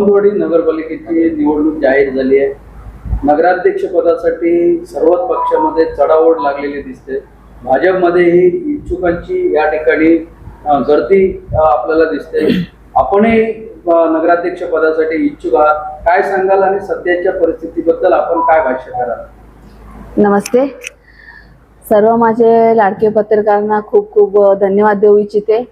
सावंतवाडी नगरपालिकेची निवडणूक जाहीर झाली आहे. नगराध्यक्ष पदासाठी सर्वच पक्षामध्ये चढाओढ लागलेली दिसते. भाजपमध्येही इच्छुकांची या ठिकाणी गर्दी आपल्याला दिसते. आपणही नगराध्यक्ष पदासाठी इच्छुक आहात. काय सांगाल आणि सध्याच्या परिस्थितीबद्दल आपण काय भाष्य कराल? नमस्ते. सर्व माझे लाडके पत्रकारांना खूप खूप धन्यवाद देऊ इच्छिते.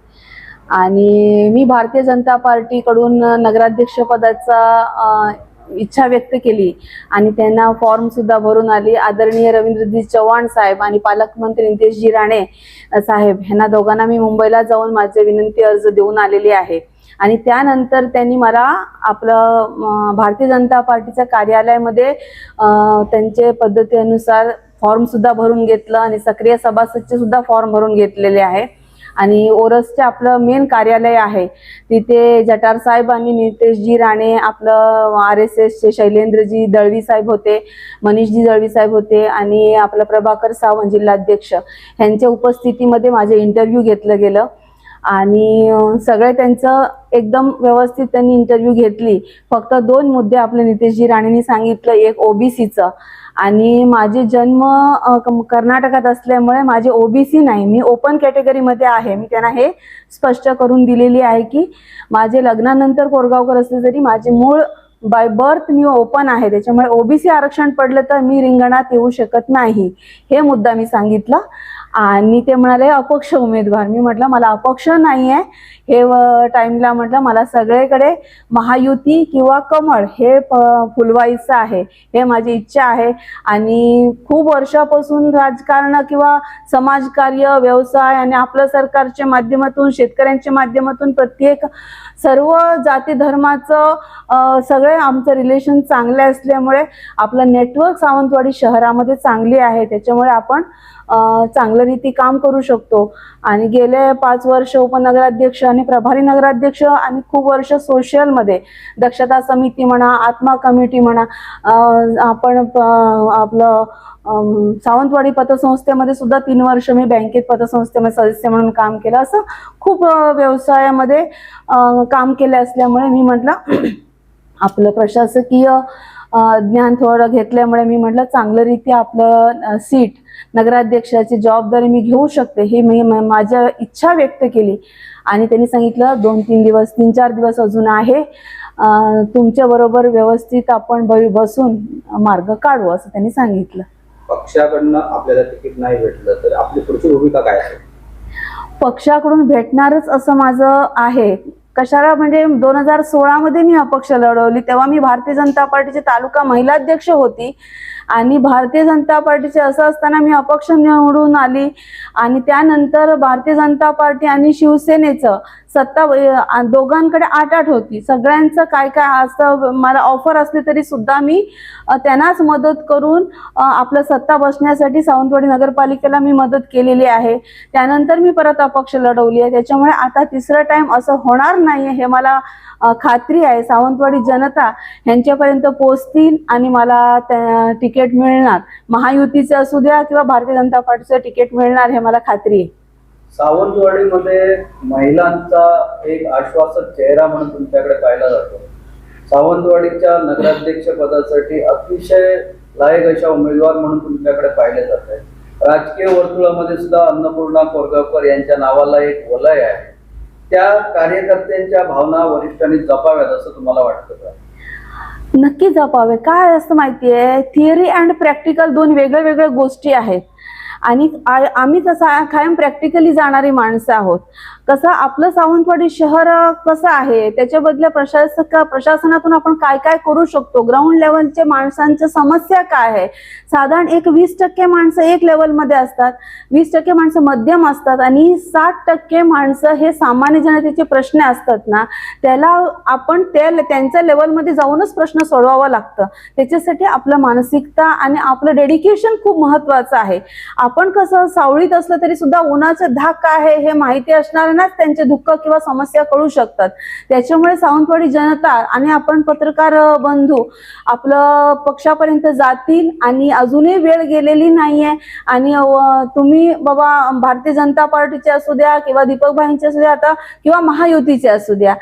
आणि मी भारतीय जनता पार्टीकडून नगराध्यक्ष पदाचा इच्छा व्यक्त केली आणि त्यांना फॉर्म सुद्धा भरून आली. आदरणीय रवींद्रजी चव्हाण साहेब आणि पालकमंत्री नितेशजी राणे साहेब ह्यांना दोघांना मी मुंबईला जाऊन माझे विनंती अर्ज देऊन आलेली आहे. आणि त्यानंतर त्यांनी मला आपलं भारतीय जनता पार्टीच्या कार्यालयामध्ये त्यांचे पद्धतीनुसार फॉर्म सुद्धा भरून घेतलं आणि सक्रिय सभासदचे सुद्धा फॉर्म भरून घेतलेले आहे. आणि ओरसचे आपलं मेन कार्यालय आहे. तिथे जटार साहेब आणि नितेशजी राणे आपलं आर एस एसचे शैलेंद्रजी दळवी साहेब होते मनीषजी दळवी साहेब होते आणि आपलं प्रभाकर सावंत जिल्हाध्यक्ष. यांच्या उपस्थितीमध्ये माझे इंटरव्ह्यू घेतलं गेलं. आणि सगळे त्यांचं एकदम व्यवस्थित त्यांनी इंटरव्ह्यू घेतली. फक्त दोन मुद्दे आपले नितेशजी राणेंनी सांगितलं. एक ओबीसीचं आणि माझे जन्म कर्नाटकात असल्यामुळे माझे ओबीसी नाही. मी ओपन कॅटेगरीमध्ये आहे. मी त्यांना हे स्पष्ट करून दिलेली आहे की माझे लग्नानंतर कोरगावकर असले तरी माझे मूळ बाय बर्थ मी ओपन आहे. त्याच्यामुळे ओबीसी आरक्षण पडलं तर मी रिंगणात येऊ शकत नाही. हे मुद्दा मी सांगितला. आणि ते म्हणाले अपक्ष उमेदवार. मी म्हटलं मला अपक्ष नाही आहे हे टाईमला म्हटलं मला सगळीकडे महायुती किंवा कमळ हे फुलवायचं आहे हे माझी इच्छा आहे. आणि खूप वर्षापासून राजकारण किंवा समाजकार्य व्यवसाय आणि आपलं सरकारच्या माध्यमातून शेतकऱ्यांच्या माध्यमातून प्रत्येक सर्व जाती धर्माचं सगळे आमचं रिलेशन चांगले असल्यामुळे आपलं नेटवर्क सावंतवाडी शहरामध्ये चांगली आहे. त्याच्यामुळे आपण अ, चांगल्या रीती काम करू शकतो. आणि गेले पाच वर्ष उपनगराध्यक्ष आणि प्रभारी नगराध्यक्ष आणि खूप वर्ष सोशलमध्ये दक्षता समिती म्हणा आत्मा कमिटी म्हणा आपण आपलं सावंतवाडी पतसंस्थेमध्ये सुद्धा तीन वर्ष मी बँकेत पतसंस्थेमध्ये सदस्य म्हणून काम केलं. असं खूप व्यवसायामध्ये काम केले असल्यामुळे मी म्हटलं आपलं प्रशासकीय ज्ञान थोडं घेतल्यामुळे मी म्हटलं चांगलं रीती आपलं सीट नगराध्यक्षाची जबाबदारी मी घेऊ शकते ही मी माझ्या इच्छा व्यक्त केली. आणि त्यांनी सांगितलं दोन तीन दिवस तीन चार दिवस अजून आहे. तुमच्या बरोबर व्यवस्थित आपण बसून मार्ग काढू असं त्यांनी सांगितलं. पक्षाकडनं आपल्याला तिकीट नाही भेटलं तर आपली पुढची भूमिका काय आहे? पक्षाकडून भेटणारच असं माझं आहे. कशाला म्हणजे दोन हजार सोळामध्ये मी अपक्ष लढवली तेव्हा मी भारतीय जनता पार्टीची तालुका महिला अध्यक्ष होती. आणि भारतीय जनता पार्टीचे असं असताना मी अपक्ष निवडून आली. आणि त्यानंतर भारतीय जनता पार्टी आणि शिवसेनेचं सत्ता दोघांकडे आठ आठ होती. सगळ्यांचं काय काय असं मला ऑफर असली तरी सुद्धा मी त्यांनाच मदत करून आपलं सत्ता बसण्यासाठी सावंतवाडी नगरपालिकेला मी मदत केलेली आहे. त्यानंतर मी परत अपक्ष लढवली आहे. त्याच्यामुळे आता तिसरं टाइम असं होणार नाही हे मला खात्री आहे. सावंतवाडी जनता यांच्यापर्यंत पोचतील आणि मला त्या तिकीट मिळणार. महायुतीचे असू द्या किंवा भारतीय जनता पार्टीचं तिकीट मिळणार हे मला खात्री आहे. सावंतवाडीमध्ये महिलांचा एक आश्वासक चेहरा म्हणून तुमच्याकडे पाहिला जातो. सावंतवाडीच्या नगराध्यक्ष पदासाठी अतिशय लायक अशा उमेदवार म्हणून तुमच्याकडे पाहिले जात आहे राजकीय वर्तुळामध्ये सुद्धा अन्नपूर्णा कोरगावकर यांच्या नावाला एक वलय आहे. त्या कार्यकर्त्यांच्या भावना वरिष्ठांनी जपाव्यात असं तुम्हाला वाटतं का? नक्की जपावे. काय असतं आहे थिअरी अँड प्रॅक्टिकल दोन वेगळ्या वेगळ्या गोष्टी आहेत. आणि आम्ही कसं कायम प्रॅक्टिकली जाणारी माणसं आहोत. कसं आपलं सावंतवाडी शहर कसं आहे? त्याच्याबद्दल प्रशासक प्रशासनातून आपण काय काय करू शकतो? ग्राउंड लेवलचे माणसांच्या समस्या काय आहे? साधारण एक वीस टक्के माणसं एक लेवलमध्ये असतात वीस टक्के माणसं मध्यम असतात आणि साठ टक्के माणसं हे सामान्य जनतेचे प्रश्न असतात ना त्याला आपण त्या त्यांच्या लेवलमध्ये जाऊनच प्रश्न सोडवावा लागतं. त्याच्यासाठी आपलं मानसिकता आणि आपलं डेडिकेशन खूप महत्वाचं आहे. आपण कसं सावळीत असलं तरी सुद्धा उन्हाचं धाक काय आहे हे माहिती असणार त्यांनाच त्यांचे दुःख किंवा समस्या कळू शकतात. त्याच्यामुळे सावंतवाडी जनता आणि आपण पत्रकार बंधू आपलं पक्षापर्यंत जातील आणि अजूनही वेळ गेलेली नाहीये. आणि तुम्ही बाबा भारतीय जनता पार्टीचे असू द्या किंवा दीपक भाईंचे असू द्या आता किंवा महायुतीचे असू द्या.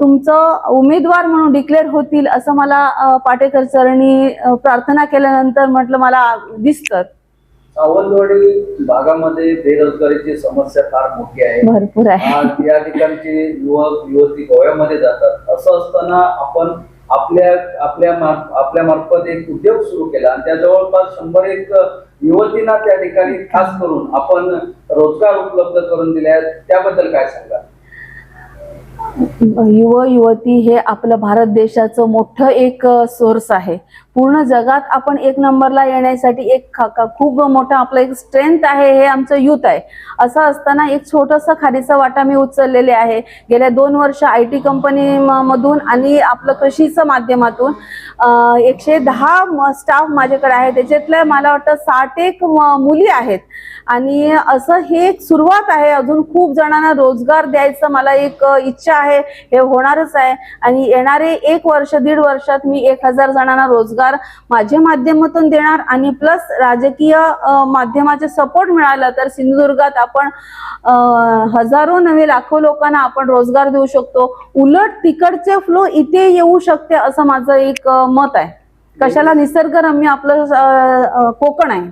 तुमचं उमेदवार म्हणून डिक्लेअर होतील असं मला पाटेकर चरणी प्रार्थना केल्यानंतर म्हटलं मला दिसतं. सावंतवाडी भागामध्ये बेरोजगारीची समस्या फार मोठी आहे. भरपूर आहे. आज या ठिकाणचे युवक युवती गोव्यामध्ये जातात. असं असताना आपण आपल्या आपल्या मार्फ- आपल्या मार्फत एक उद्योग सुरू केला. आणि त्या जवळपास शंभर एक युवतींना त्या ठिकाणी खास करून आपण रोजगार उपलब्ध करून दिले आहेत. त्याबद्दल काय सांगा युव युवती हे आपलं भारत देशाचं मोठं एक सोर्स आहे. पूर्ण जगात आपण एक नंबरला येण्यासाठी एक खूप मोठं आपलं एक स्ट्रेंथ आहे हे आमचं युथ आहे. असं असताना एक छोटंसं खारीचा वाटा मी उचललेले आहे. गेल्या दोन वर्ष आय टी कंपनी मधून आणि आपलं कृषीचं माध्यमातून एकशे दहा स्टाफ माझ्याकडे आहे त्याच्यातल्या मला वाटतं साठ एक मुली आहेत. आणि असं हे एक सुरुवात आहे. अजून खूप जणांना रोजगार द्यायचं मला एक इच्छा आहे. हे होणारच आहे. आणि येणारे एक वर्ष दीड वर्षात मी एक हजार जणांना रोजगार माझ्या माध्यमातून देणार आणि प्लस राजकीय माध्यमाचे सपोर्ट मिळाला तर सिंधुदुर्गात आपण हजारो नव्हे लाखो लोकांना आपण रोजगार देऊ शकतो. उलट तिकडचे फ्लो इथे येऊ शकते असं माझं एक मत आहे. कशाला निसर्गरम्य आपलं कोकण आहे.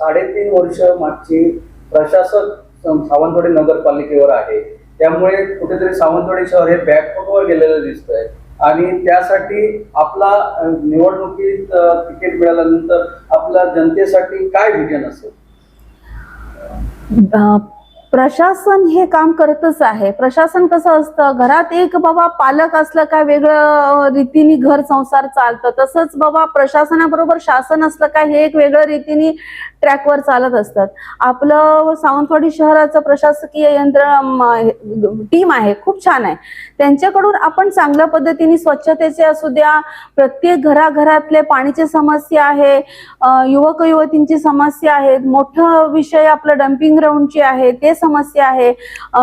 साडेतीन वर्ष मागची प्रशासक सावंतवाडी नगरपालिकेवर आहे. त्यामुळे कुठेतरी सावंतवाडी शहर हे बॅकफुटवर गेलेलं दिसतंय. आणि त्यासाठी आपला निवडणुकीत तिकीट मिळाल्यानंतर आपल्या जनतेसाठी काय विजन असेल? प्रशासन हे काम करतच आहे. प्रशासन कसं असतं? घरात एक बाबा पालक असलं काय वेगळं रीतीने घर संसार चालतं. तसंच बाबा प्रशासनाबरोबर शासन असलं काय हे एक वेगळं रीतीने ट्रॅकवर चालत असतात. आपलं सावंतवाडी शहराचं प्रशासकीय यंत्र टीम आहे. खूप छान आहे. त्यांच्याकडून आपण चांगल्या पद्धतीने स्वच्छतेचे असू द्या प्रत्येक घराघरातले पाणीची समस्या आहे युवक युवतींची समस्या आहे मोठं विषय आपलं डम्पिंग ग्राउंडची आहे ते समस्या आहे.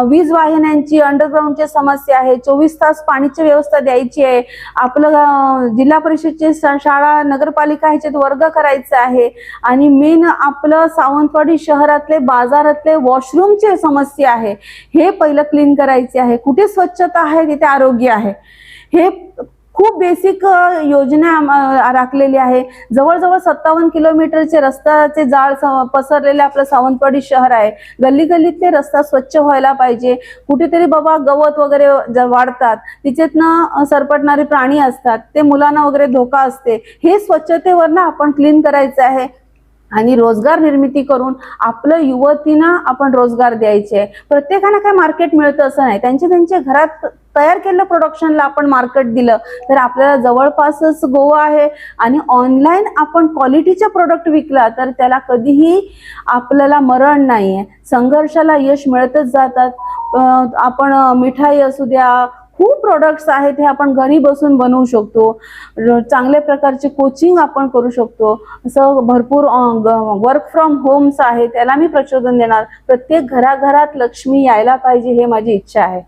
वीज वाहिन्यांची अंडरग्राऊंडची समस्या आहे. चोवीस तास पाणीची व्यवस्था द्यायची आहे. आपलं जिल्हा परिषदची शाळा नगरपालिका ह्याच्यात वर्ग करायचं आहे. आणि मेन आपलं सावंतवाडी शहरातले बाजारातले वॉशरूमचे समस्या आहे. हे पहिलं क्लीन करायचे आहे. कुठे स्वच्छता आहे तिथे आरोग्य आहे. हे खूप बेसिक योजना राखलेली आहे. जवळजवळ सत्तावन्न किलोमीटरचे रस्त्याचे जाळ स- पसरलेले आपलं सावंतवाडी शहर आहे. गल्ली गल्लीतले रस्ता स्वच्छ व्हायला पाहिजे. कुठेतरी बाबा गवत वगैरे वाढतात. तिच्यातनं सरपटणारे प्राणी असतात. ते मुलांना वगैरे धोका असते. हे स्वच्छतेवरनं आपण क्लीन करायचं आहे. आणि रोजगार निर्मिती करून आपलं युवतींना आपण रोजगार द्यायचे. आहे प्रत्येकाला काय मार्केट मिळतं असं नाही. त्यांच्या त्यांच्या घरात तयार केलेलं प्रोडक्शनला आपण मार्केट दिलं तर आपल्याला जवळपासच गोवा आहे. आणि ऑनलाईन आपण क्वालिटीचे प्रोडक्ट विकला तर त्याला कधीही आपल्याला मरण नाही आहे संघर्षाला यश मिळतच जातात. आपण मिठाई असू द्या खूप प्रोडक्ट्स आहेत हे आपण घरी बसून बनवू शकतो. चांगल्या प्रकारचे कोचिंग आपण करू शकतो. असं भरपूर वर्क फ्रॉम होम्स आहे त्याला मी प्रचोदन देणार. प्रत्येक घराघरात लक्ष्मी यायला पाहिजे हे माझी इच्छा आहे.